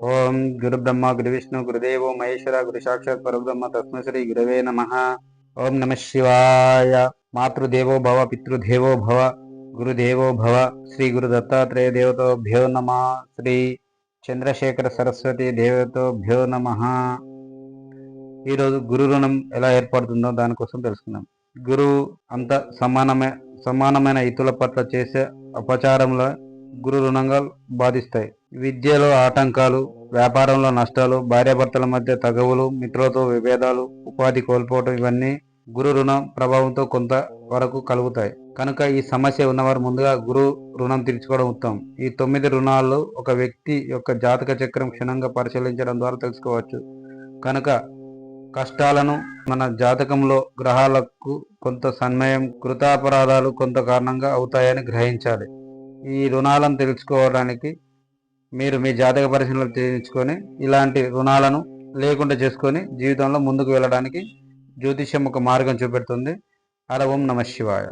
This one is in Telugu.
ఓం గురు బ్రహ్మ గురు విష్ణు గురుదేవో మహేశ్వర గురు సాక్షాత్ పరబ్రహ్మ తస్మ శ్రీ గురవే నమ. ఓం నమ శివాయ. మాతృదేవో భవ పితృదేవో భవ గురుదేవో భవ శ్రీ గురు దత్తాత్రేయ దేవతోభ్యో నమ. శ్రీ చంద్రశేఖర సరస్వతి దేవతోభ్యో నమ. ఈరోజు గురు రుణం ఎలా ఏర్పడుతుందో దానికోసం తెలుసుకుందాం. గురువు అంత సమానమే సమానమైన ఇతుల పట్ల చేసే అపచారంలో గురు రుణంగా బాధిస్తాయి. విద్యలో ఆటంకాలు వ్యాపారంలో నష్టాలు భార్యాభర్తల మధ్య తగవులు మిత్రులతో విభేదాలు ఉపాధి కోల్పోవటం ఇవన్నీ గురు రుణం ప్రభావంతో కొంత వరకు కలుగుతాయి. కనుక ఈ సమస్య ఉన్నవారు ముందుగా గురు రుణం తీర్చుకోవడం ఉత్తమం. ఈ తొమ్మిది రుణాలు ఒక వ్యక్తి యొక్క జాతక చక్రం క్షుణ్ణంగా పరిశీలించడం ద్వారా తెలుసుకోవచ్చు. కనుక కష్టాలను మన జాతకంలో గ్రహాలకు కొంత సన్మయం కృతాపరాధాలు కొంత కారణంగా అవుతాయని గ్రహించాలి. ఈ రుణాలను తెలుసుకోవడానికి మీరు మీ జాతక పరిశీలన చేయించుకొని ఇలాంటి రుణాలను లేకుండా చేసుకొని జీవితంలో ముందుకు వెళ్ళడానికి జ్యోతిష్యం ఒక మార్గం చూపెడుతుంది. అర ఓం నమ శివాయ.